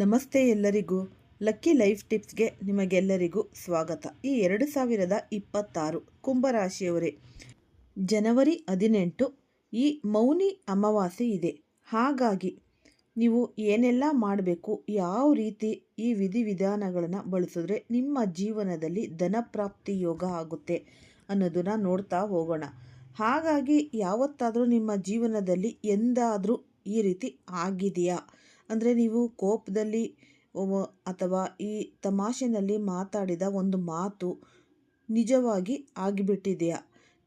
ನಮಸ್ತೆ ಎಲ್ಲರಿಗೂ. Lucky life ಟಿಪ್ಸ್ಗೆ ನಿಮಗೆಲ್ಲರಿಗೂ ಸ್ವಾಗತ. ಈ ಎರಡು ಸಾವಿರದ ಇಪ್ಪತ್ತಾರು ಕುಂಭರಾಶಿಯವರೇ, ಜನವರಿ ಹದಿನೆಂಟು ಈ ಮೌನಿ ಅಮಾವಾಸ್ಯೆ ಇದೆ. ಹಾಗಾಗಿ ನೀವು ಏನೆಲ್ಲ ಮಾಡಬೇಕು, ಯಾವ ರೀತಿ ಈ ವಿಧಿವಿಧಾನಗಳನ್ನು ಬಳಸಿದ್ರೆ ನಿಮ್ಮ ಜೀವನದಲ್ಲಿ ಧನಪ್ರಾಪ್ತಿ ಯೋಗ ಆಗುತ್ತೆ ಅನ್ನೋದನ್ನು ನೋಡ್ತಾ ಹೋಗೋಣ. ಹಾಗಾಗಿ ಯಾವತ್ತಾದರೂ ನಿಮ್ಮ ಜೀವನದಲ್ಲಿ ಎಂದಾದರೂ ಈ ರೀತಿ ಆಗಿದೆಯಾ? ಅಂದರೆ ನೀವು ಕೋಪದಲ್ಲಿ ಅಥವಾ ಈ ತಮಾಷೆನಲ್ಲಿ ಮಾತಾಡಿದ ಒಂದು ಮಾತು ನಿಜವಾಗಿ ಆಗಿಬಿಟ್ಟಿದೆಯಾ?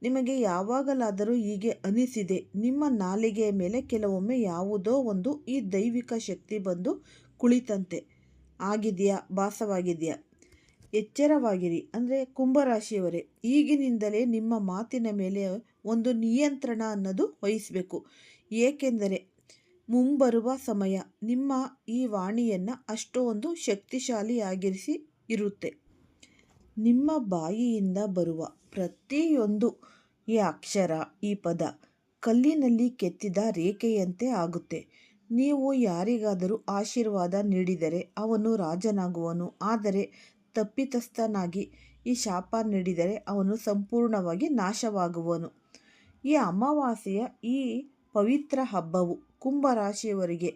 ನಿಮಗೆ ಯಾವಾಗಲಾದರೂ ಹೀಗೆ ಅನಿಸಿದೆ, ನಿಮ್ಮ ನಾಲಿಗೆಯ ಮೇಲೆ ಕೆಲವೊಮ್ಮೆ ಯಾವುದೋ ಒಂದು ಈ ದೈವಿಕ ಶಕ್ತಿ ಬಂದು ಕುಳಿತಂತೆ. ಆಗಿದೆಯಾ? ಭಾಸವಾಗಿದೆಯಾ? ಎಚ್ಚರವಾಗಿರಿ. ಅಂದರೆ ಕುಂಭರಾಶಿಯವರೇ, ಈಗಿನಿಂದಲೇ ನಿಮ್ಮ ಮಾತಿನ ಮೇಲೆ ಒಂದು ನಿಯಂತ್ರಣ ಅನ್ನೋದು ವಹಿಸಬೇಕು. ಏಕೆಂದರೆ ಮುಂಬರುವ ಸಮಯ. ನಿಮ್ಮ ಈ ವಾಣಿಯನ್ನು ಅಷ್ಟೊಂದು ಶಕ್ತಿಶಾಲಿಯಾಗಿರಿಸಿ ಇರುತ್ತೆ. ನಿಮ್ಮ ಬಾಯಿಯಿಂದ ಬರುವ ಪ್ರತಿಯೊಂದು ಈ ಅಕ್ಷರ, ಈ ಪದ ಕಲ್ಲಿನಲ್ಲಿ ಕೆತ್ತಿದ ರೇಖೆಯಂತೆ ಆಗುತ್ತೆ. ನೀವು ಯಾರಿಗಾದರೂ ಆಶೀರ್ವಾದ ನೀಡಿದರೆ ಅವನು ರಾಜನಾಗುವನು. ಆದರೆ ತಪ್ಪಿತಸ್ಥನಾಗಿ ಈ ಶಾಪ ನೀಡಿದರೆ ಅವನು ಸಂಪೂರ್ಣವಾಗಿ ನಾಶವಾಗುವನು. ಈ ಅಮಾವಾಸ್ಯೆಯ ಈ ಪವಿತ್ರ ಹಬ್ಬವು ಕುಂಭರಾಶಿಯವರಿಗೆ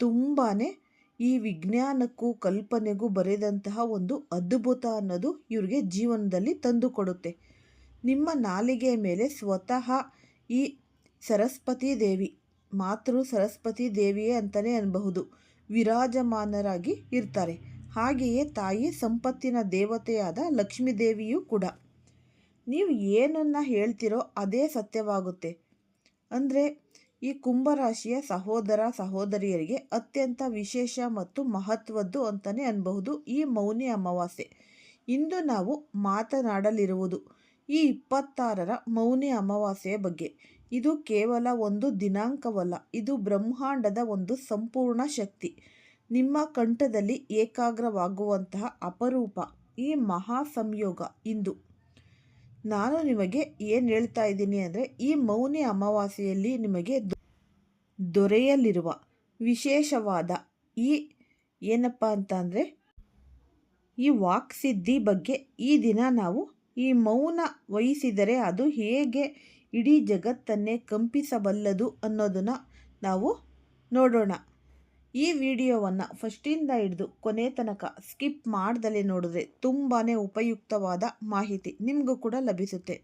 ತುಂಬಾ ಈ ವಿಜ್ಞಾನಕ್ಕೂ ಕಲ್ಪನೆಗೂ ಬರೆದಂತಹ ಒಂದು ಅದ್ಭುತ ಅನ್ನೋದು ಇವ್ರಿಗೆ ಜೀವನದಲ್ಲಿ ತಂದುಕೊಡುತ್ತೆ ನಿಮ್ಮ ನಾಲಿಗೆಯ ಮೇಲೆ ಸ್ವತಃ ಈ ಸರಸ್ವತಿ ದೇವಿ, ಮಾತೃ ಸರಸ್ವತಿ ದೇವಿಯೇ ಅಂತಲೇ ಅನ್ನಬಹುದು ವಿರಾಜಮಾನರಾಗಿ ಇರ್ತಾರೆ. ಹಾಗೆಯೇ ತಾಯಿ ಸಂಪತ್ತಿನ ದೇವತೆಯಾದ ಲಕ್ಷ್ಮೀ ದೇವಿಯೂ ಕೂಡ. ನೀವು ಏನನ್ನು ಹೇಳ್ತಿರೋ ಅದೇ ಸತ್ಯವಾಗುತ್ತೆ. ಅಂದರೆ ಈ ಕುಂಭರಾಶಿಯ ಸಹೋದರ ಸಹೋದರಿಯರಿಗೆ ಅತ್ಯಂತ ವಿಶೇಷ ಮತ್ತು ಮಹತ್ವದ್ದು ಅಂತಲೇ ಅನ್ಬಹುದು ಈ ಮೌನಿ ಅಮಾವಾಸ್ಯೆ. ಇಂದು ನಾವು ಮಾತನಾಡಲಿರುವುದು ಈ ಇಪ್ಪತ್ತಾರರ ಮೌನಿ ಅಮಾವಾಸ್ಯೆಯ ಬಗ್ಗೆ. ಇದು ಕೇವಲ ಒಂದು ದಿನಾಂಕವಲ್ಲ, ಇದು ಬ್ರಹ್ಮಾಂಡದ ಒಂದು ಸಂಪೂರ್ಣ ಶಕ್ತಿ. ನಿಮ್ಮ ಕಂಠದಲ್ಲಿ ಏಕಾಗ್ರವಾಗುವಂತಹ ಅಪರೂಪ, ಈ ಮಹಾ ಸಂಯೋಗ ಇಂದು. ನಾನು ನಿಮಗೆ ಏನು ಹೇಳ್ತಾ ಇದ್ದೀನಿ ಅಂದರೆ ಈ ಮೌನಿ ಅಮಾವಾಸ್ಯೆಯಲ್ಲಿ ನಿಮಗೆ ದೊರೆಯಲಿರುವ ವಿಶೇಷವಾದ ಈ ಏನಪ್ಪ ಅಂತ ಅಂದರೆ ಈ ವಾಕ್ಸಿದ್ಧಿ ಬಗ್ಗೆ ಈ ದಿನ ನಾವು ಈ ಮೌನ ವಹಿಸಿದರೆ ಅದು ಹೇಗೆ ಇಡೀ ಜಗತ್ತನ್ನೇ ಕಂಪಿಸಬಲ್ಲದು ಅನ್ನೋದನ್ನು ನಾವು ನೋಡೋಣ. ಈ ವಿಡಿಯೋವನ್ನು ಫಸ್ಟಿಂದ ಹಿಡಿದು ಕೊನೆ ತನಕ ಸ್ಕಿಪ್ ಮಾಡ್ದಲೇ ನೋಡಿದ್ರೆ ತುಂಬಾ ಉಪಯುಕ್ತವಾದ ಮಾಹಿತಿ ನಿಮಗೂ ಕೂಡ ಲಭಿಸುತ್ತೆ.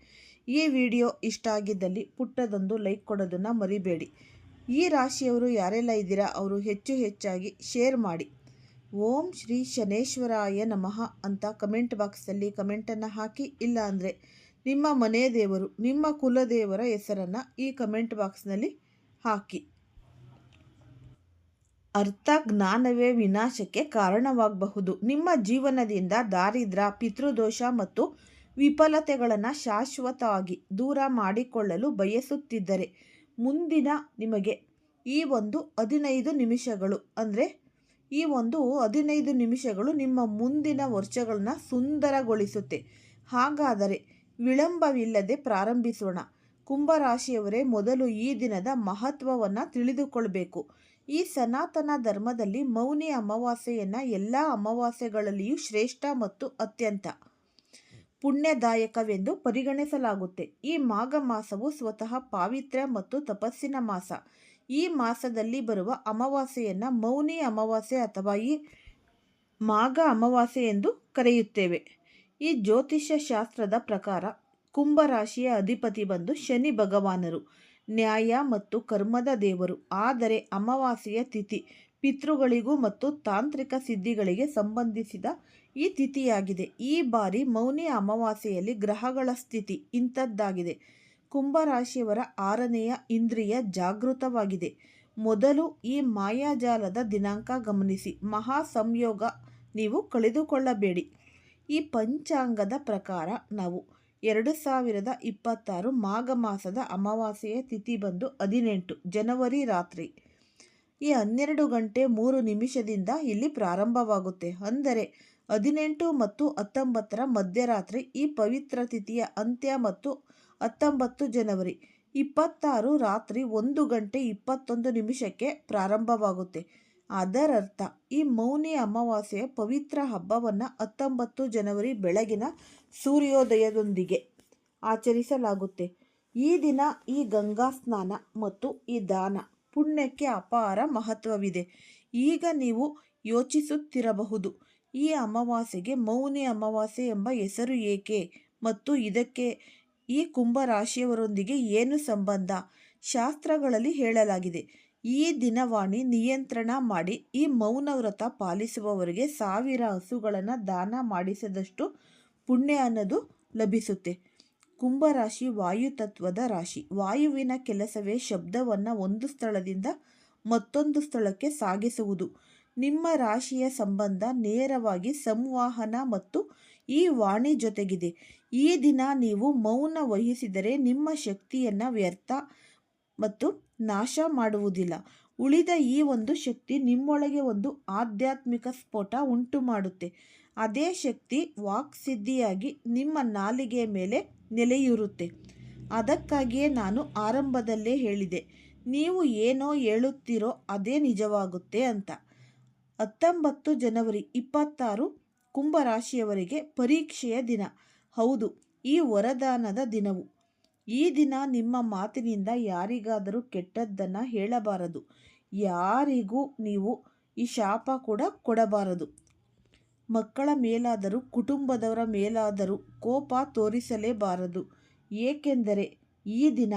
ಈ ವಿಡಿಯೋ ಇಷ್ಟ ಆಗಿದ್ದಲ್ಲಿ ಪುಟ್ಟದೊಂದು ಲೈಕ್ ಕೊಡೋದನ್ನು ಮರಿಬೇಡಿ. ಈ ರಾಶಿಯವರು ಯಾರೆಲ್ಲ ಇದ್ದೀರಾ? ಅವರು ಹೆಚ್ಚು ಹೆಚ್ಚಾಗಿ ಶೇರ್ ಮಾಡಿ. ಓಂ ಶ್ರೀ ಶನೇಶ್ವರಾಯ ನಮಃ ಅಂತ ಕಮೆಂಟ್ ಬಾಕ್ಸಲ್ಲಿ ಕಮೆಂಟನ್ನು ಹಾಕಿ. ಇಲ್ಲ ಅಂದರೆ ನಿಮ್ಮ ಮನೆ ದೇವರು, ನಿಮ್ಮ ಕುಲದೇವರ ಹೆಸರನ್ನು ಈ ಕಮೆಂಟ್ ಬಾಕ್ಸ್ನಲ್ಲಿ ಹಾಕಿ. ಅರ್ಥ ಜ್ಞಾನವೇ ವಿನಾಶಕ್ಕೆ ಕಾರಣವಾಗಬಹುದು. ನಿಮ್ಮ ಜೀವನದಿಂದ ದಾರಿದ್ರ, ಪಿತೃದೋಷ ಮತ್ತು ವಿಫಲತೆಗಳನ್ನು ಶಾಶ್ವತವಾಗಿ ದೂರ ಮಾಡಿಕೊಳ್ಳಲು ಬಯಸುತ್ತಿದ್ದರೆ ಮುಂದಿನ ನಿಮಗೆ ಈ ಒಂದು ಹದಿನೈದು ನಿಮಿಷಗಳು, ಅಂದರೆ ಈ ಒಂದು ಹದಿನೈದು ನಿಮಿಷಗಳು ನಿಮ್ಮ ಮುಂದಿನ ವರ್ಷಗಳನ್ನ ಸುಂದರಗೊಳಿಸುತ್ತೆ. ಹಾಗಾದರೆ ವಿಳಂಬವಿಲ್ಲದೆ ಪ್ರಾರಂಭಿಸೋಣ. ಕುಂಭರಾಶಿಯವರೇ, ಮೊದಲು ಈ ದಿನದ ಮಹತ್ವವನ್ನು ತಿಳಿದುಕೊಳ್ಬೇಕು. ಈ ಸನಾತನ ಧರ್ಮದಲ್ಲಿ ಮೌನಿ ಅಮಾವಾಸ್ಯೆಯನ್ನು ಎಲ್ಲ ಅಮಾವಾಸ್ಯೆಗಳಲ್ಲಿಯೂ ಶ್ರೇಷ್ಠ ಮತ್ತು ಅತ್ಯಂತ. ಪುಣ್ಯದಾಯಕವೆಂದು ಪರಿಗಣಿಸಲಾಗುತ್ತೆ. ಈ ಮಾಘ ಮಾಸವು ಸ್ವತಃ ಪಾವಿತ್ರ್ಯ ಮತ್ತು ತಪಸ್ಸಿನ ಮಾಸ. ಈ ಮಾಸದಲ್ಲಿ ಬರುವ ಅಮಾವಾಸ್ಯೆಯನ್ನು ಮೌನಿ ಅಮಾವಾಸ್ಯೆ ಅಥವಾ ಈ ಮಾಘ ಅಮಾವಾಸ್ಯೆ ಎಂದು ಕರೆಯುತ್ತೇವೆ. ಈ ಜ್ಯೋತಿಷ್ಯ ಶಾಸ್ತ್ರದ ಪ್ರಕಾರ ಕುಂಭರಾಶಿಯ ಅಧಿಪತಿ ಬಂದು ಶನಿ ಭಗವಾನರು, ನ್ಯಾಯ ಮತ್ತು ಕರ್ಮದ ದೇವರು. ಆದರೆ ಅಮಾವಾಸ್ಯೆಯ ತಿಥಿ ಪಿತೃಗಳಿಗೂ ಮತ್ತು ತಾಂತ್ರಿಕ ಸಿದ್ಧಿಗಳಿಗೆ ಸಂಬಂಧಿಸಿದ ಈ ತಿಥಿಯಾಗಿದೆ. ಈ ಬಾರಿ ಮೌನಿ ಅಮಾವಾಸ್ಯೆಯಲ್ಲಿ ಗ್ರಹಗಳ ಸ್ಥಿತಿ ಇಂಥದ್ದಾಗಿದೆ. ಕುಂಭರಾಶಿಯವರ ಆರನೆಯ ಇಂದ್ರಿಯ ಜಾಗೃತವಾಗಿದೆ. ಮೊದಲು ಈ ಮಾಯಾಜಾಲದ ದಿನಾಂಕ ಗಮನಿಸಿ. ಮಹಾ ಸಂಯೋಗ ನೀವು ಕಳೆದುಕೊಳ್ಳಬೇಡಿ. ಈ ಪಂಚಾಂಗದ ಪ್ರಕಾರ ನಾವು ಎರಡು ಸಾವಿರದ ಇಪ್ಪತ್ತಾರು ಮಾಘ ಮಾಸದ ಅಮಾವಾಸ್ಯೆಯ ತಿಥಿ ಬಂದು ಹದಿನೆಂಟು, ಜನವರಿ ರಾತ್ರಿ. ಈ ಹನ್ನೆರಡು ಗಂಟೆ ಮೂರು ನಿಮಿಷದಿಂದ ಇಲ್ಲಿ ಪ್ರಾರಂಭವಾಗುತ್ತೆ. ಅಂದರೆ ಹದಿನೆಂಟು ಮತ್ತು ಹತ್ತೊಂಬತ್ತರ ಮಧ್ಯರಾತ್ರಿ ಈ ಪವಿತ್ರ ತಿಥಿಯ ಅಂತ್ಯ ಮತ್ತು ಹತ್ತೊಂಬತ್ತು ಜನವರಿ ಇಪ್ಪತ್ತಾರು ರಾತ್ರಿ ಒಂದು ಗಂಟೆ ಇಪ್ಪತ್ತೊಂದು ನಿಮಿಷಕ್ಕೆ ಪ್ರಾರಂಭವಾಗುತ್ತೆ. ಅದರರ್ಥ, ಈ ಮೌನಿ ಅಮಾವಾಸ್ಯೆಯ ಪವಿತ್ರ ಹಬ್ಬವನ್ನು ಹತ್ತೊಂಬತ್ತು ಜನವರಿ ಬೆಳಗಿನ ಸೂರ್ಯೋದಯದೊಂದಿಗೆ ಆಚರಿಸಲಾಗುತ್ತೆ. ಈ ದಿನ ಈ ಗಂಗಾ ಸ್ನಾನ ಮತ್ತು ಈ ದಾನ ಪುಣ್ಯಕ್ಕೆ ಅಪಾರ ಮಹತ್ವವಿದೆ. ಈಗ ನೀವು ಯೋಚಿಸುತ್ತಿರಬಹುದು ಈ ಅಮಾವಾಸ್ಯೆಗೆ ಮೌನಿ ಅಮಾವಾಸ್ಯೆ ಎಂಬ ಹೆಸರು ಏಕೆ? ಮತ್ತು ಇದಕ್ಕೆ ಈ ಕುಂಭರಾಶಿಯವರೊಂದಿಗೆ ಏನು ಸಂಬಂಧ? ಶಾಸ್ತ್ರಗಳಲ್ಲಿ ಹೇಳಲಾಗಿದೆ, ಈ ದಿನವಾಣಿ ನಿಯಂತ್ರಣ ಮಾಡಿ ಈ ಮೌನ ವ್ರತ ಪಾಲಿಸುವವರಿಗೆ ಸಾವಿರ ಹಸುಗಳನ್ನು ದಾನ ಮಾಡಿಸಿದಷ್ಟು ಪುಣ್ಯ ಅನ್ನೋದು ಲಭಿಸುತ್ತೆ. ಕುಂಭರಾಶಿ ವಾಯುತತ್ವದ ರಾಶಿ. ವಾಯುವಿನ ಕೆಲಸವೇ ಶಬ್ದವನ್ನು ಒಂದು ಸ್ಥಳದಿಂದ ಮತ್ತೊಂದು ಸ್ಥಳಕ್ಕೆ ಸಾಗಿಸುವುದು. ನಿಮ್ಮ ರಾಶಿಯ ಸಂಬಂಧ ನೇರವಾಗಿ ಸಂವಹನ ಮತ್ತು ಈ ವಾಣಿ ಜೊತೆಗಿದೆ. ಈ ದಿನ ನೀವು ಮೌನ ವಹಿಸಿದರೆ ನಿಮ್ಮ ಶಕ್ತಿಯನ್ನು ವ್ಯರ್ಥ ಮತ್ತು ನಾಶ ಮಾಡುವುದಿಲ್ಲ. ಉಳಿದ ಈ ಒಂದು ಶಕ್ತಿ ನಿಮ್ಮೊಳಗೆ ಒಂದು ಆಧ್ಯಾತ್ಮಿಕ ಸ್ಫೋಟ ಉಂಟು ಮಾಡುತ್ತೆ ಅದೇ ಶಕ್ತಿ ವಾಕ್ಸಿದ್ಧಿಯಾಗಿ ನಿಮ್ಮ ನಾಲಿಗೆಯ ಮೇಲೆ ನೆಲೆಯೂರುತ್ತೆ. ಅದಕ್ಕಾಗಿಯೇ ನಾನು ಆರಂಭದಲ್ಲೇ ಹೇಳಿದೆ, ನೀವು ಏನೋ ಹೇಳುತ್ತೀರೋ ಅದೇ ನಿಜವಾಗುತ್ತೆ ಅಂತ. ಹತ್ತೊಂಬತ್ತು ಜನವರಿ ಇಪ್ಪತ್ತಾರು ಕುಂಭರಾಶಿಯವರಿಗೆ ಪರೀಕ್ಷೆಯ ದಿನ. ಹೌದು, ಈ ವರದಾನದ ದಿನವು. ಈ ದಿನ ನಿಮ್ಮ ಮಾತಿನಿಂದ ಯಾರಿಗಾದರೂ ಕೆಟ್ಟದ್ದನ್ನು ಹೇಳಬಾರದು. ಯಾರಿಗೂ ನೀವು ಈ ಶಾಪ ಕೂಡ ಕೊಡಬಾರದು. ಮಕ್ಕಳ ಮೇಲಾದರೂ, ಕುಟುಂಬದವರ ಮೇಲಾದರೂ ಕೋಪ ತೋರಿಸಲೇಬಾರದು. ಏಕೆಂದರೆ, ಈ ದಿನ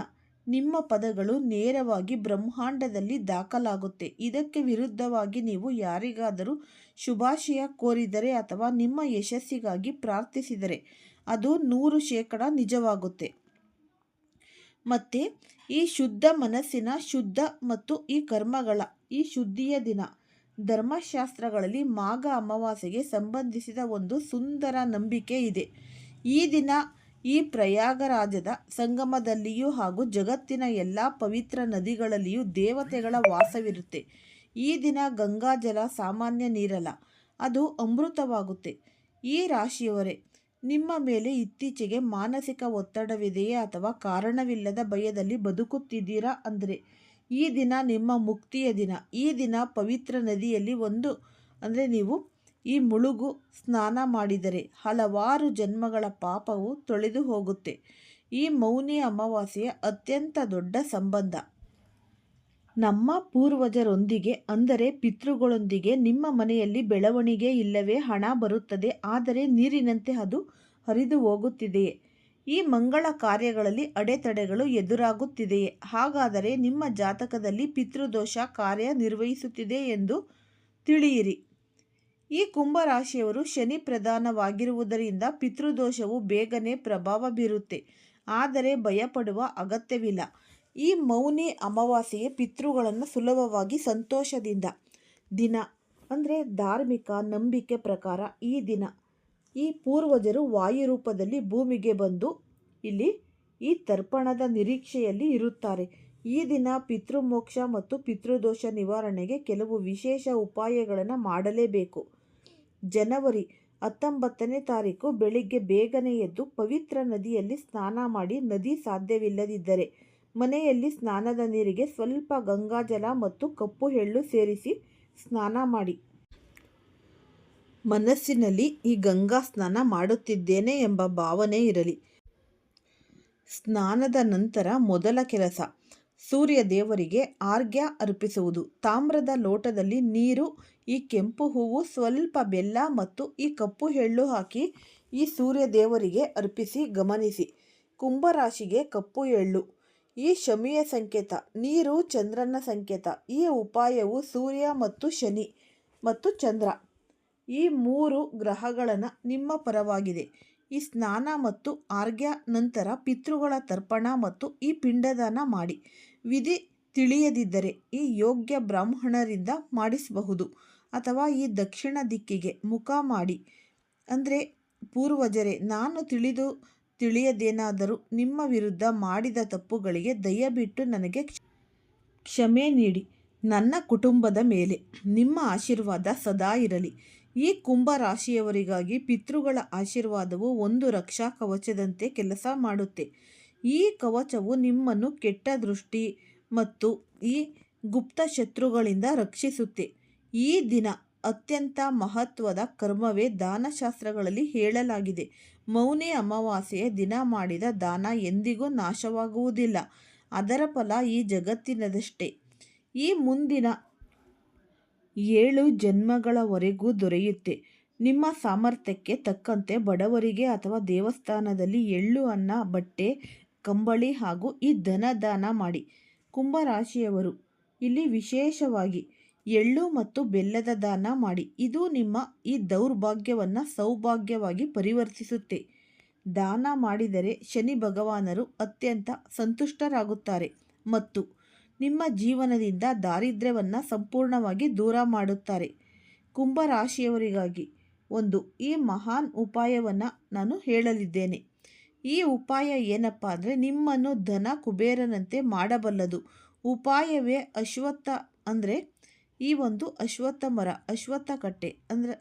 ನಿಮ್ಮ ಪದಗಳು ನೇರವಾಗಿ ಬ್ರಹ್ಮಾಂಡದಲ್ಲಿ ದಾಖಲಾಗುತ್ತೆ. ಇದಕ್ಕೆ ವಿರುದ್ಧವಾಗಿ ನೀವು ಯಾರಿಗಾದರೂ ಶುಭಾಶಯ ಕೋರಿದರೆ ಅಥವಾ ನಿಮ್ಮ ಯಶಸ್ಸಿಗಾಗಿ ಪ್ರಾರ್ಥಿಸಿದರೆ ಅದು ನೂರು ಶೇಕಡ ನಿಜವಾಗುತ್ತೆ. ಮತ್ತು, ಈ ಶುದ್ಧ ಮನಸ್ಸಿನ ಶುದ್ಧ ಮತ್ತು ಈ ಕರ್ಮಗಳ, ಈ ಶುದ್ಧಿಯ ದಿನ, ಧರ್ಮಶಾಸ್ತ್ರಗಳಲ್ಲಿ ಮಾಘ ಅಮಾವಾಸ್ಯೆಗೆ ಸಂಬಂಧಿಸಿದ ಒಂದು ಸುಂದರ ನಂಬಿಕೆ ಇದೆ. ಈ ದಿನ ಈ ಪ್ರಯಾಗರಾಜದ ಸಂಗಮದಲ್ಲಿಯೂ ಹಾಗೂ ಜಗತ್ತಿನ ಎಲ್ಲ ಪವಿತ್ರ ನದಿಗಳಲ್ಲಿಯೂ ದೇವತೆಗಳ ವಾಸವಿರುತ್ತೆ. ಈ ದಿನ ಗಂಗಾಜಲ ಸಾಮಾನ್ಯ ನೀರಲ್ಲ, ಅದು ಅಮೃತವಾಗುತ್ತೆ. ಈ ರಾಶಿಯವರೇ, ನಿಮ್ಮ ಮೇಲೆ ಇತ್ತೀಚೆಗೆ ಮಾನಸಿಕ ಒತ್ತಡವಿದೆಯೇ ಅಥವಾ ಕಾರಣವಿಲ್ಲದ ಭಯದಲ್ಲಿ ಬದುಕುತ್ತಿದ್ದೀರಾ ಅಂದರೆ, ಈ ದಿನ ನಿಮ್ಮ ಮುಕ್ತಿಯ ದಿನ. ಈ ದಿನ ಪವಿತ್ರ ನದಿಯಲ್ಲಿ ಒಂದು, ಅಂದರೆ ನೀವು ಈ ಮುಳುಗು ಸ್ನಾನ ಮಾಡಿದರೆ ಹಲವಾರು ಜನ್ಮಗಳ ಪಾಪವು ತೊಳೆದು ಹೋಗುತ್ತೆ. ಈ ಮೌನಿ ಅಮಾವಾಸ್ಯೆಯ ಅತ್ಯಂತ ದೊಡ್ಡ ಸಂಬಂಧ. ನಮ್ಮ ಪೂರ್ವಜರೊಂದಿಗೆ, ಅಂದರೆ ಪಿತೃಗಳೊಂದಿಗೆ ನಿಮ್ಮ ಮನೆಯಲ್ಲಿ ಬೆಳವಣಿಗೆ ಇಲ್ಲವೇ ಹಣ ಬರುತ್ತದೆ, ಆದರೆ ನೀರಿನಂತೆ ಅದು ಹರಿದು ಹೋಗುತ್ತಿದೆಯೇ? ಈ ಮಂಗಳ ಕಾರ್ಯಗಳಲ್ಲಿ ಅಡೆತಡೆಗಳು ಎದುರಾಗುತ್ತಿದೆಯೇ? ಹಾಗಾದರೆ ನಿಮ್ಮ ಜಾತಕದಲ್ಲಿ ಪಿತೃದೋಷ ಕಾರ್ಯ ನಿರ್ವಹಿಸುತ್ತಿದೆ ಎಂದು ತಿಳಿಯಿರಿ. ಈ ಕುಂಭರಾಶಿಯವರು ಶನಿ ಪ್ರಧಾನವಾಗಿರುವುದರಿಂದ ಪಿತೃದೋಷವು ಬೇಗನೆ ಪ್ರಭಾವ ಬೀರುತ್ತೆ. ಆದರೆ ಭಯಪಡುವ ಅಗತ್ಯವಿಲ್ಲ. ಈ ಮೌನಿ ಅಮಾವಾಸ್ಯೆಗೆ ಪಿತೃಗಳನ್ನು ಸುಲಭವಾಗಿ ಸಂತೋಷದಿಂದ ದಿನ, ಅಂದರೆ ಧಾರ್ಮಿಕ ನಂಬಿಕೆ ಪ್ರಕಾರ ಈ ದಿನ, ಈ ಪೂರ್ವಜರು ವಾಯು ರೂಪದಲ್ಲಿ ಭೂಮಿಗೆ ಬಂದು ಇಲ್ಲಿ ಈ ತರ್ಪಣದ ನಿರೀಕ್ಷೆಯಲ್ಲಿ ಇರುತ್ತಾರೆ. ಈ ದಿನ ಪಿತೃಮೋಕ್ಷ ಮತ್ತು ಪಿತೃದೋಷ ನಿವಾರಣೆಗೆ ಕೆಲವು ವಿಶೇಷ ಉಪಾಯಗಳನ್ನು ಮಾಡಲೇಬೇಕು. ಜನವರಿ ಹತ್ತೊಂಬತ್ತನೇ ತಾರೀಕು ಬೆಳಿಗ್ಗೆ ಬೇಗನೆ ಎದ್ದು ಪವಿತ್ರ ನದಿಯಲ್ಲಿ ಸ್ನಾನ ಮಾಡಿ ನದಿ ಸಾಧ್ಯವಿಲ್ಲದಿದ್ದರೆ ಮನೆಯಲ್ಲಿ ಸ್ನಾನದ ನೀರಿಗೆ ಸ್ವಲ್ಪ ಗಂಗಾಜಲ ಮತ್ತು ಕಪ್ಪು ಎಳ್ಳು ಸೇರಿಸಿ ಸ್ನಾನ ಮಾಡಿ. ಮನಸ್ಸಿನಲ್ಲಿ ಈ ಗಂಗಾ ಸ್ನಾನ ಮಾಡುತ್ತಿದ್ದೇನೆ ಎಂಬ ಭಾವನೆ ಇರಲಿ. ಸ್ನಾನದ ನಂತರ ಮೊದಲ ಕೆಲಸ, ಸೂರ್ಯ ದೇವರಿಗೆ ಆರ್ಘ್ಯ ಅರ್ಪಿಸುವುದು. ತಾಮ್ರದ ಲೋಟದಲ್ಲಿ ನೀರು ಈ ಕೆಂಪು ಹೂವು ಸ್ವಲ್ಪ ಬೆಲ್ಲ ಮತ್ತು ಈ ಕಪ್ಪು ಎಳ್ಳು ಹಾಕಿ ಈ ಸೂರ್ಯ ದೇವರಿಗೆ ಅರ್ಪಿಸಿ ಗಮನಿಸಿ. ಕುಂಭರಾಶಿಗೆ ಕಪ್ಪು ಎಳ್ಳು. ಈ ಶಮಿಯ ಸಂಕೇತ. ನೀರು ಚಂದ್ರನ ಸಂಕೇತ. ಈ ಉಪಾಯವು ಸೂರ್ಯ ಮತ್ತು ಶನಿ ಮತ್ತು ಚಂದ್ರ. ಈ ಮೂರು ಗ್ರಹಗಳನ್ನು ನಿಮ್ಮ ಪರವಾಗಿದೆ. ಈ ಸ್ನಾನ ಮತ್ತು ಆರ್ಘ್ಯ, ನಂತರ ಪಿತೃಗಳ ತರ್ಪಣ ಮತ್ತು ಈ ಪಿಂಡದಾನ ಮಾಡಿ. ವಿಧಿ ತಿಳಿಯದಿದ್ದರೆ ಈ ಯೋಗ್ಯ ಬ್ರಾಹ್ಮಣರಿಂದ ಮಾಡಿಸಬಹುದು. ಅಥವಾ ಈ ದಕ್ಷಿಣ ದಿಕ್ಕಿಗೆ ಮುಖ ಮಾಡಿ. ಅಂದರೆ ಪೂರ್ವಜರೇ, ನಾನು ತಿಳಿದು ತಿಳಿಯದೇನಾದರೂ ನಿಮ್ಮ ವಿರುದ್ಧ ಮಾಡಿದ ತಪ್ಪುಗಳಿಗೆ ದಯವಿಟ್ಟು ನನಗೆ ಕ್ಷಮೆ ನೀಡಿ. ನನ್ನ ಕುಟುಂಬದ ಮೇಲೆ ನಿಮ್ಮ ಆಶೀರ್ವಾದ ಸದಾ ಇರಲಿ. ಈ ಕುಂಭ ರಾಶಿಯವರಿಗಾಗಿ ಪಿತೃಗಳ ಆಶೀರ್ವಾದವು ಒಂದು ರಕ್ಷಾ ಕವಚದಂತೆ ಕೆಲಸ ಮಾಡುತ್ತೆ. ಈ ಕವಚವು ನಿಮ್ಮನ್ನು ಕೆಟ್ಟ ದೃಷ್ಟಿ ಮತ್ತು ಈ ಗುಪ್ತ ಶತ್ರುಗಳಿಂದ ರಕ್ಷಿಸುತ್ತೆ. ಈ ದಿನ ಅತ್ಯಂತ ಮಹತ್ವದ ಕರ್ಮವೇ ದಾನಶಾಸ್ತ್ರಗಳಲ್ಲಿ ಹೇಳಲಾಗಿದೆ. ಮೌನಿ ಅಮಾವಾಸ್ಯೆಯ ದಿನ ಮಾಡಿದ ದಾನ ಎಂದಿಗೂ ನಾಶವಾಗುವುದಿಲ್ಲ. ಅದರ ಫಲ ಈ ಜಗತ್ತಿನದಷ್ಟೇ. ಈ ಮುಂದಿನ ಏಳು ಜನ್ಮಗಳವರೆಗೂ ದೊರೆಯುತ್ತೆ. ನಿಮ್ಮ ಸಾಮರ್ಥ್ಯಕ್ಕೆ ತಕ್ಕಂತೆ ಬಡವರಿಗೆ ಅಥವಾ ದೇವಸ್ಥಾನದಲ್ಲಿ ಎಳ್ಳು, ಅನ್ನ, ಬಟ್ಟೆ, ಕಂಬಳಿ ಹಾಗೂ ಈ ಧನದಾನ ಮಾಡಿ. ಕುಂಭರಾಶಿಯವರು, ಇಲ್ಲಿ ವಿಶೇಷವಾಗಿ ಎಳ್ಳು ಮತ್ತು ಬೆಲ್ಲದ ದಾನ ಮಾಡಿ. ಇದು ನಿಮ್ಮ ಈ ದೌರ್ಭಾಗ್ಯವನ್ನು ಸೌಭಾಗ್ಯವಾಗಿ ಪರಿವರ್ತಿಸುತ್ತೆ. ದಾನ ಮಾಡಿದರೆ ಶನಿ ಭಗವಾನರು ಅತ್ಯಂತ ಸಂತುಷ್ಟರಾಗುತ್ತಾರೆ ಮತ್ತು ನಿಮ್ಮ ಜೀವನದಿಂದ ದಾರಿದ್ರ್ಯವನ್ನು ಸಂಪೂರ್ಣವಾಗಿ ದೂರ ಮಾಡುತ್ತಾರೆ. ಕುಂಭರಾಶಿಯವರಿಗಾಗಿ ಒಂದು ಈ ಮಹಾನ್ ಉಪಾಯವನ್ನು ನಾನು ಹೇಳಲಿದ್ದೇನೆ. ಈ ಉಪಾಯ ಏನಪ್ಪ ಅಂದರೆ ನಿಮ್ಮನ್ನು ಧನ ಕುಬೇರನಂತೆ ಮಾಡಬಲ್ಲದು. ಉಪಾಯವೇ ಅಶ್ವತ್ಥ ಅಂದರೆ ಈ ಒಂದು ಅಶ್ವತ್ಥ ಮರ, ಅಶ್ವತ್ಥ ಕಟ್ಟೆ ಅಂದರೆ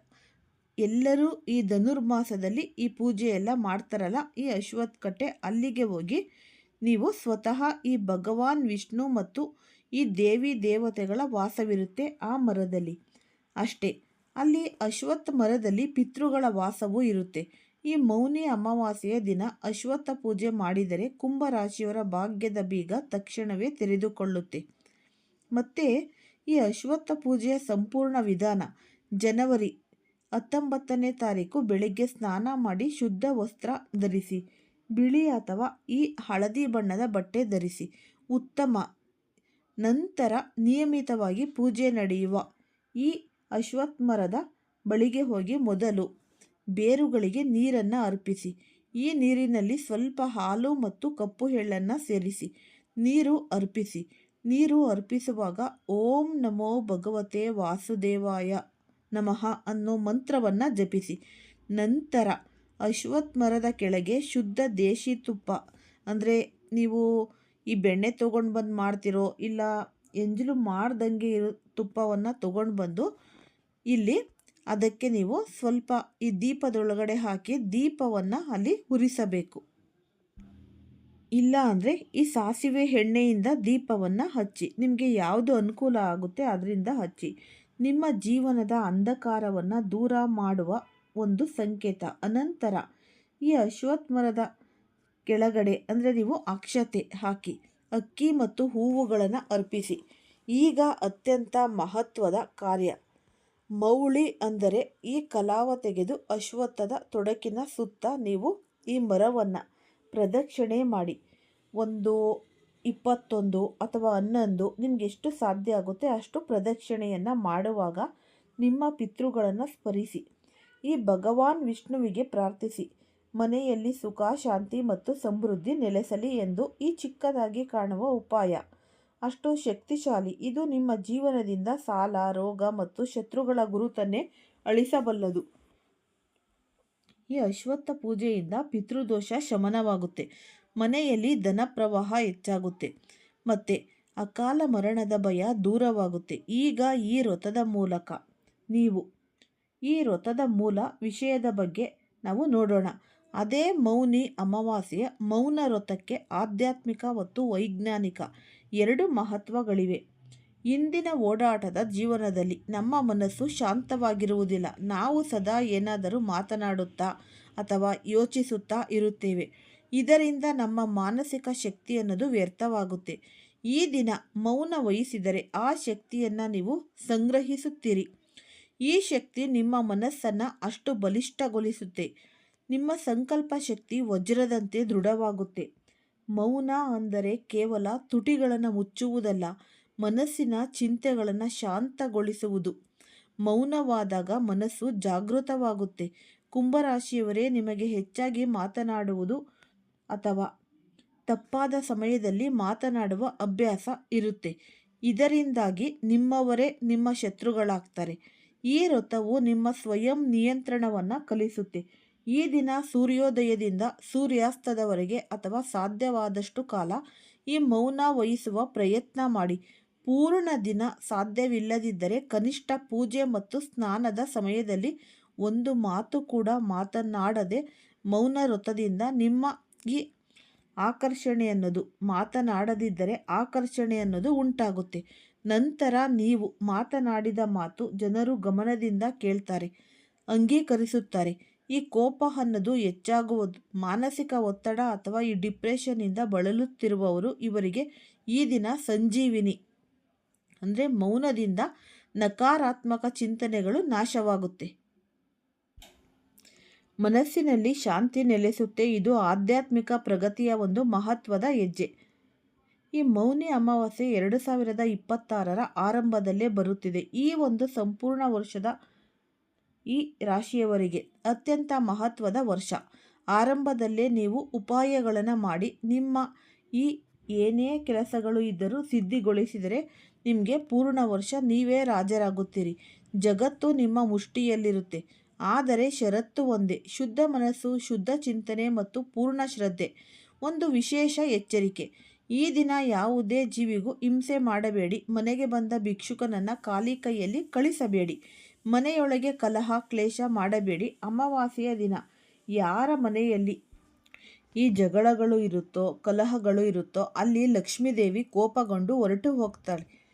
ಎಲ್ಲರೂ ಈ ಧನುರ್ಮಾಸದಲ್ಲಿ ಈ ಪೂಜೆ ಎಲ್ಲ ಮಾಡ್ತಾರಲ್ಲ, ಈ ಅಶ್ವತ್ಥ ಕಟ್ಟೆ ಅಲ್ಲಿಗೆ ಹೋಗಿ ನೀವು ಸ್ವತಃ ಈ ಭಗವಾನ್, ವಿಷ್ಣು ಮತ್ತು ಈ ದೇವಿ ದೇವತೆಗಳ ವಾಸವಿರುತ್ತೆ ಆ ಮರದಲ್ಲಿ. ಅಷ್ಟೇ, ಅಲ್ಲಿ ಅಶ್ವತ್ಥ ಮರದಲ್ಲಿ ಪಿತೃಗಳ ವಾಸವೂ ಇರುತ್ತೆ. ಈ ಮೌನಿ ಅಮಾವಾಸ್ಯೆಯ ದಿನ ಅಶ್ವತ್ಥ ಪೂಜೆ ಮಾಡಿದರೆ ಕುಂಭರಾಶಿಯವರ ಭಾಗ್ಯದ ಬೀಗ ತಕ್ಷಣವೇ ತೆರೆದುಕೊಳ್ಳುತ್ತೆ. ಮತ್ತು ಈ ಅಶ್ವತ್ಥ ಪೂಜೆಯ ಸಂಪೂರ್ಣ ವಿಧಾನ. ಜನವರಿ ಹತ್ತೊಂಬತ್ತನೇ ತಾರೀಕು ಬೆಳಿಗ್ಗೆ ಸ್ನಾನ ಮಾಡಿ ಶುದ್ಧ ವಸ್ತ್ರ ಧರಿಸಿ, ಬಿಳಿ ಅಥವಾ ಈ ಹಳದಿ ಬಣ್ಣದ ಬಟ್ಟೆ ಧರಿಸಿ, ಉತ್ತಮ. ನಂತರ ನಿಯಮಿತವಾಗಿ ಪೂಜೆ ನಡೆಯುವ ಈ ಅಶ್ವತ್ಥ ಮರದ ಬಳಿಗೆ ಹೋಗಿ ಮೊದಲು ಬೇರುಗಳಿಗೆ ನೀರನ್ನು ಅರ್ಪಿಸಿ, ಈ ನೀರಿನಲ್ಲಿ ಸ್ವಲ್ಪ ಹಾಲು ಮತ್ತು ಕಪ್ಪು ಎಳ್ಳನ್ನು ಸೇರಿಸಿ, ನೀರು ಅರ್ಪಿಸಿ. ನೀರು ಅರ್ಪಿಸುವಾಗ ಓಂ ನಮೋ ಭಗವತೆ ವಾಸುದೇವಾಯ ನಮಃ ಅನ್ನೋ ಮಂತ್ರವನ್ನು ಜಪಿಸಿ. ನಂತರ ಅಶ್ವತ್ಥ ಮರದ ಕೆಳಗೆ ಶುದ್ಧ ದೇಶಿ ತುಪ್ಪ. ಅಂದರೆ ನೀವು ಈ ಬೆಣ್ಣೆ ತೊಗೊಂಡು ಬಂದು ಮಾಡ್ತಿರೋ ಇಲ್ಲ ಎಂಜಲು ಮಾಡ್ದಂಗೆ ಇರೋ ತುಪ್ಪವನ್ನು ತೊಗೊಂಡು ಬಂದು ಇಲ್ಲಿ ಅದಕ್ಕೆ ನೀವು ಸ್ವಲ್ಪ ಈ ದೀಪದೊಳಗಡೆ ಹಾಕಿ ದೀಪವನ್ನು ಅಲ್ಲಿ ಉರಿಸಬೇಕು. ಇಲ್ಲ ಅಂದರೆ ಈ ಸಾಸಿವೆ ಎಣ್ಣೆಯಿಂದ ದೀಪವನ್ನು ಹಚ್ಚಿ, ನಿಮಗೆ ಯಾವುದು ಅನುಕೂಲ ಆಗುತ್ತೆ ಅದರಿಂದ ಹಚ್ಚಿ. ನಿಮ್ಮ ಜೀವನದ ಅಂಧಕಾರವನ್ನು ದೂರ ಮಾಡುವ ಒಂದು ಸಂಕೇತ. ಅನಂತರ ಈ ಅಶ್ವತ್ಥ ಮರದ ಕೆಳಗಡೆ ಅಂದರೆ ನೀವು ಅಕ್ಷತೆ ಹಾಕಿ, ಅಕ್ಕಿ ಮತ್ತು ಹೂವುಗಳನ್ನು ಅರ್ಪಿಸಿ. ಈಗ ಅತ್ಯಂತ ಮಹತ್ವದ ಕಾರ್ಯ. ಮೌಳಿ ಅಂದರೆ ಈ ಕಲಾವ ತೆಗೆದು ಅಶ್ವತ್ಥದ ತೊಡಕಿನ ಸುತ್ತ ನೀವು ಈ ಮರವನ್ನು ಪ್ರದಕ್ಷಿಣೆ ಮಾಡಿ. ಒಂದು, ಇಪ್ಪತ್ತೊಂದು ಅಥವಾ ಹನ್ನೊಂದು ನಿಮ್ಗೆ ಎಷ್ಟು ಸಾಧ್ಯ ಆಗುತ್ತೆ ಅಷ್ಟು ಪ್ರದಕ್ಷಿಣೆಯನ್ನು ಮಾಡುವಾಗ ನಿಮ್ಮ ಪಿತೃಗಳನ್ನು ಸ್ಮರಿಸಿ. ಈ ಭಗವಾನ್ ವಿಷ್ಣುವಿಗೆ ಪ್ರಾರ್ಥಿಸಿ. ಮನೆಯಲ್ಲಿ ಸುಖ, ಶಾಂತಿ ಮತ್ತು ಸಮೃದ್ಧಿ ನೆಲೆಸಲಿ ಎಂದು ಈ ಚಿಕ್ಕದಾಗಿ ಕಾಣುವ ಉಪಾಯ. ಅಷ್ಟು ಶಕ್ತಿಶಾಲಿ. ಇದು ನಿಮ್ಮ ಜೀವನದಿಂದ ಸಾಲ, ರೋಗ ಮತ್ತು ಶತ್ರುಗಳ ಗುರುತನ್ನೇ ಅಳಿಸಬಲ್ಲದು. ಈ ಅಶ್ವತ್ಥ ಪೂಜೆಯಿಂದ ಪಿತೃದೋಷ ಶಮನವಾಗುತ್ತೆ. ಮನೆಯಲ್ಲಿ ಧನ ಪ್ರವಾಹ ಹೆಚ್ಚಾಗುತ್ತೆ. ಮತ್ತು ಅಕಾಲ ಮರಣದ ಭಯ ದೂರವಾಗುತ್ತೆ. ಈಗ ಈ ವ್ರತದ ಮೂಲಕ ನೀವು ಈ ವ್ರತದ ಮೂಲ ವಿಷಯದ ಬಗ್ಗೆ ನಾವು ನೋಡೋಣ. ಅದೇ ಮೌನಿ ಅಮಾವಾಸ್ಯೆಯ ಮೌನ ವ್ರತಕ್ಕೆ ಆಧ್ಯಾತ್ಮಿಕ ಮತ್ತು ವೈಜ್ಞಾನಿಕ ಎರಡು ಮಹತ್ವಗಳಿವೆ. ಇಂದಿನ ಓಡಾಟದ ಜೀವನದಲ್ಲಿ ನಮ್ಮ ಮನಸ್ಸು ಶಾಂತವಾಗಿರುವುದಿಲ್ಲ. ನಾವು ಸದಾ ಏನಾದರೂ ಮಾತನಾಡುತ್ತಾ ಅಥವಾ ಯೋಚಿಸುತ್ತಾ ಇರುತ್ತೇವೆ. ಇದರಿಂದ ನಮ್ಮ ಮಾನಸಿಕ ಶಕ್ತಿ ಅನ್ನೋದು ವ್ಯರ್ಥವಾಗುತ್ತೆ. ಈ ದಿನ ಮೌನ ವಹಿಸಿದರೆ ಆ ಶಕ್ತಿಯನ್ನು ನೀವು ಸಂಗ್ರಹಿಸುತ್ತೀರಿ. ಈ ಶಕ್ತಿ ನಿಮ್ಮ ಮನಸ್ಸನ್ನು ಅಷ್ಟು ಬಲಿಷ್ಠಗೊಳಿಸುತ್ತೆ. ನಿಮ್ಮ ಸಂಕಲ್ಪ ಶಕ್ತಿ ವಜ್ರದಂತೆ ದೃಢವಾಗುತ್ತೆ. ಮೌನ ಅಂದರೆ ಕೇವಲ ತುಟಿಗಳನ್ನು ಮುಚ್ಚುವುದಲ್ಲ, ಮನಸ್ಸಿನ ಚಿಂತೆಗಳನ್ನು ಶಾಂತಗೊಳಿಸುವುದು. ಮೌನವಾದಾಗ ಮನಸ್ಸು ಜಾಗೃತವಾಗುತ್ತೆ. ಕುಂಭರಾಶಿಯವರೇ ನಿಮಗೆ ಹೆಚ್ಚಾಗಿ ಮಾತನಾಡುವುದು ಅಥವಾ ತಪ್ಪಾದ ಸಮಯದಲ್ಲಿ ಮಾತನಾಡುವ ಅಭ್ಯಾಸ ಇರುತ್ತೆ. ಇದರಿಂದಾಗಿ ನಿಮ್ಮವರೇ ನಿಮ್ಮ ಶತ್ರುಗಳಾಗ್ತಾರೆ. ಈ ವ್ರತವು ನಿಮ್ಮ ಸ್ವಯಂ ನಿಯಂತ್ರಣವನ್ನು ಕಲಿಸುತ್ತೆ. ಈ ದಿನ ಸೂರ್ಯೋದಯದಿಂದ ಸೂರ್ಯಾಸ್ತದವರೆಗೆ ಅಥವಾ ಸಾಧ್ಯವಾದಷ್ಟು ಕಾಲ ಈ ಮೌನ ವಹಿಸುವ ಪ್ರಯತ್ನ ಮಾಡಿ. ಪೂರ್ಣ ದಿನ ಸಾಧ್ಯವಿಲ್ಲದಿದ್ದರೆ ಕನಿಷ್ಠ ಪೂಜೆ ಮತ್ತು ಸ್ನಾನದ ಸಮಯದಲ್ಲಿ ಒಂದು ಮಾತು ಕೂಡ ಮಾತನಾಡದೆ ಮೌನ ವ್ರತದಿಂದ ನಿಮ್ಮ ಈ ಆಕರ್ಷಣೆ ಅನ್ನೋದು, ಮಾತನಾಡದಿದ್ದರೆ ಆಕರ್ಷಣೆ ಅನ್ನೋದು ಉಂಟಾಗುತ್ತೆ. ನಂತರ ನೀವು ಮಾತನಾಡಿದ ಮಾತು ಜನರು ಗಮನದಿಂದ ಕೇಳ್ತಾರೆ, ಅಂಗೀಕರಿಸುತ್ತಾರೆ. ಈ ಕೋಪ ಅನ್ನೋದು ಹೆಚ್ಚಾಗುವುದು. ಮಾನಸಿಕ ಒತ್ತಡ ಅಥವಾ ಈ ಡಿಪ್ರೆಷನ್ನಿಂದ ಬಳಲುತ್ತಿರುವವರು ಇವರಿಗೆ ಈ ದಿನ ಸಂಜೀವಿನಿ ಅಂದರೆ ಮೌನದಿಂದ ನಕಾರಾತ್ಮಕ ಚಿಂತನೆಗಳು ನಾಶವಾಗುತ್ತೆ. ಮನಸ್ಸಿನಲ್ಲಿ ಶಾಂತಿ ನೆಲೆಸುತ್ತೆ. ಇದು ಆಧ್ಯಾತ್ಮಿಕ ಪ್ರಗತಿಯ ಒಂದು ಮಹತ್ವದ ಹೆಜ್ಜೆ. ಈ ಮೌನಿ ಅಮಾವಾಸ್ಯೆ ಎರಡು ಸಾವಿರದ ಇಪ್ಪತ್ತಾರರ ಆರಂಭದಲ್ಲೇ ಬರುತ್ತಿದೆ. ಈ ಒಂದು ಸಂಪೂರ್ಣ ವರ್ಷದ ಈ ರಾಶಿಯವರಿಗೆ ಅತ್ಯಂತ ಮಹತ್ವದ ವರ್ಷ. ಆರಂಭದಲ್ಲೇ ನೀವು ಉಪಾಯಗಳನ್ನು ಮಾಡಿ, ನಿಮ್ಮ ಈ ಏನೇ ಕೆಲಸಗಳು ಇದ್ದರೂ ಸಿದ್ಧಿಗೊಳಿಸಿದರೆ ನಿಮಗೆ ಪೂರ್ಣ ವರ್ಷ ನೀವೇ ರಾಜರಾಗುತ್ತೀರಿ. ಜಗತ್ತು ನಿಮ್ಮ ಮುಷ್ಟಿಯಲ್ಲಿರುತ್ತೆ. ಆದರೆ ಷರತ್ತು ಒಂದೇ, ಶುದ್ಧ ಮನಸ್ಸು, ಶುದ್ಧ ಚಿಂತನೆ ಮತ್ತು ಪೂರ್ಣ ಶ್ರದ್ಧೆ. ಒಂದು ವಿಶೇಷ ಎಚ್ಚರಿಕೆ. ಈ ದಿನ ಯಾವುದೇ ಜೀವಿಗೂ ಹಿಂಸೆ ಮಾಡಬೇಡಿ. ಮನೆಗೆ ಬಂದ ಭಿಕ್ಷುಕನನ್ನು ಖಾಲಿ ಕೈಯಲ್ಲಿ ಕಳಿಸಬೇಡಿ. ಮನೆಯೊಳಗೆ ಕಲಹ, ಕ್ಲೇಶ ಮಾಡಬೇಡಿ. ಅಮಾವಾಸ್ಯೆಯ ದಿನ. ಯಾರ ಮನೆಯಲ್ಲಿ ಈ ಜಗಳಗಳು ಇರುತ್ತೋ, ಕಲಹಗಳು ಇರುತ್ತೋ, ಅಲ್ಲಿ ಲಕ್ಷ್ಮೀದೇವಿ ಕೋಪಗೊಂಡು ಹೊರಟು ಹೋಗ್ತಾಳೆ.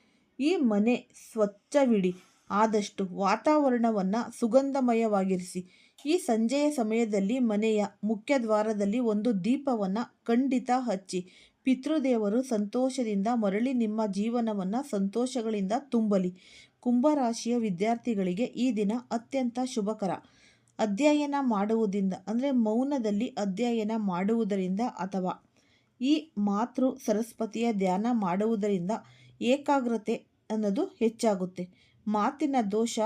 ಈ ಮನೆ ಸ್ವಚ್ಛವಿಡಿ. ಆದಷ್ಟು ವಾತಾವರಣವನ್ನು ಸುಗಂಧಮಯವಾಗಿರಿಸಿ. ಈ ಸಂಜೆಯ ಸಮಯದಲ್ಲಿ ಮನೆಯ ಮುಖ್ಯ ದ್ವಾರದಲ್ಲಿ ಒಂದು ದೀಪವನ್ನು ಖಂಡಿತ ಹಚ್ಚಿ. ಪಿತೃದೇವರು ಸಂತೋಷದಿಂದ ಮರಳಿ ನಿಮ್ಮ ಜೀವನವನ್ನು ಸಂತೋಷಗಳಿಂದ ತುಂಬಲಿ. ಕುಂಭರಾಶಿಯ ವಿದ್ಯಾರ್ಥಿಗಳಿಗೆ ಈ ದಿನ ಅತ್ಯಂತ ಶುಭಕರ. ಅಧ್ಯಯನ ಮಾಡುವುದರಿಂದ ಅಂದರೆ ಮೌನದಲ್ಲಿ ಅಧ್ಯಯನ ಮಾಡುವುದರಿಂದ ಅಥವಾ ಈ ಮಾತೃ ಸರಸ್ವತಿಯ ಧ್ಯಾನ ಮಾಡುವುದರಿಂದ ಏಕಾಗ್ರತೆ ಅನ್ನೋದು ಹೆಚ್ಚಾಗುತ್ತೆ. ಮಾತಿನ ದೋಷ,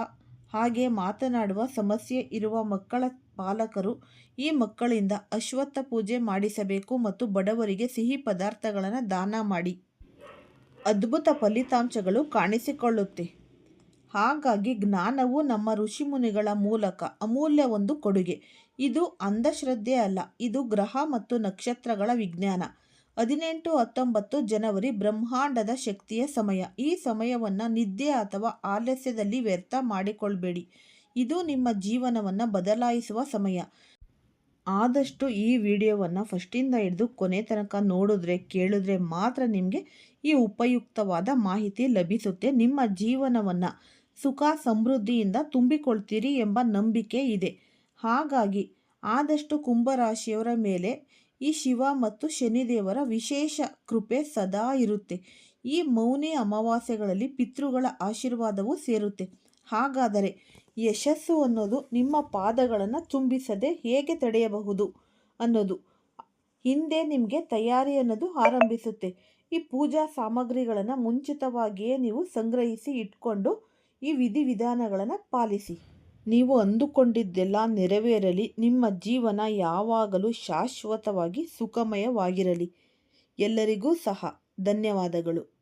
ಹಾಗೆ ಮಾತನಾಡುವ ಸಮಸ್ಯೆ ಇರುವ ಮಕ್ಕಳ ಪಾಲಕರು ಈ ಮಕ್ಕಳಿಂದ ಅಶ್ವತ್ಥ ಪೂಜೆ ಮಾಡಿಸಬೇಕು ಮತ್ತು ಬಡವರಿಗೆ ಸಿಹಿ ಪದಾರ್ಥಗಳನ್ನು ದಾನ ಮಾಡಿ. ಅದ್ಭುತ ಫಲಿತಾಂಶಗಳು ಕಾಣಿಸಿಕೊಳ್ಳುತ್ತೆ. ಹಾಗಾಗಿ ಜ್ಞಾನವು ನಮ್ಮ ಋಷಿಮುನಿಗಳ ಮೂಲಕ ಅಮೂಲ್ಯ ಒಂದು ಕೊಡುಗೆ. ಇದು ಅಂಧಶ್ರದ್ಧೆ ಅಲ್ಲ, ಇದು ಗ್ರಹ ಮತ್ತು ನಕ್ಷತ್ರಗಳ ವಿಜ್ಞಾನ. ಹದಿನೆಂಟು ಹತ್ತೊಂಬತ್ತು ಜನವರಿ ಬ್ರಹ್ಮಾಂಡದ ಶಕ್ತಿಯ ಸಮಯ. ಈ ಸಮಯವನ್ನು ನಿದ್ದೆ ಅಥವಾ ಆಲಸ್ಯದಲ್ಲಿ ವ್ಯರ್ಥ ಮಾಡಿಕೊಳ್ಬೇಡಿ. ಇದು ನಿಮ್ಮ ಜೀವನವನ್ನು ಬದಲಾಯಿಸುವ ಸಮಯ. ಆದಷ್ಟು ಈ ವಿಡಿಯೋವನ್ನು ಫಸ್ಟಿಂದ ಹಿಡಿದು ಕೊನೆ ತನಕ ನೋಡಿದ್ರೆ, ಕೇಳಿದ್ರೆ ಮಾತ್ರ ನಿಮಗೆ ಈ ಉಪಯುಕ್ತವಾದ ಮಾಹಿತಿ ಲಭಿಸುತ್ತೆ. ನಿಮ್ಮ ಜೀವನವನ್ನು ಸುಖ, ಸಮೃದ್ಧಿಯಿಂದ ತುಂಬಿಕೊಳ್ತೀರಿ ಎಂಬ ನಂಬಿಕೆ ಇದೆ. ಹಾಗಾಗಿ, ಆದಷ್ಟು ಕುಂಭರಾಶಿಯವರ ಮೇಲೆ ಈ ಶಿವ ಮತ್ತು ಶನಿದೇವರ ವಿಶೇಷ ಕೃಪೆ ಸದಾ ಇರುತ್ತೆ. ಈ ಮೌನಿ ಅಮಾವಾಸ್ಯೆಗಳಲ್ಲಿ ಪಿತೃಗಳ ಆಶೀರ್ವಾದವು ಸೇರುತ್ತೆ. ಹಾಗಾದರೆ ಯಶಸ್ಸು ಅನ್ನೋದು ನಿಮ್ಮ ಪಾದಗಳನ್ನು ತುಂಬಿಸದೆ ಹೇಗೆ ತಡೆಯಬಹುದು ಅನ್ನೋದು ಹಿಂದೆ ನಿಮಗೆ ತಯಾರಿ ಅನ್ನೋದು ಆರಂಭಿಸುತ್ತೆ. ಈ ಪೂಜಾ ಸಾಮಗ್ರಿಗಳನ್ನು ಮುಂಚಿತವಾಗಿಯೇ ನೀವು ಸಂಗ್ರಹಿಸಿ ಇಟ್ಕೊಂಡು ಈ ವಿಧಿವಿಧಾನಗಳನ್ನು ಪಾಲಿಸಿ. ನೀವು ಅಂದುಕೊಂಡಿದ್ದೆಲ್ಲ ನೆರವೇರಲಿ. ನಿಮ್ಮ ಜೀವನ ಯಾವಾಗಲೂ ಶಾಶ್ವತವಾಗಿ ಸುಖಮಯವಾಗಿರಲಿ. ಎಲ್ಲರಿಗೂ ಸಹ ಧನ್ಯವಾದಗಳು.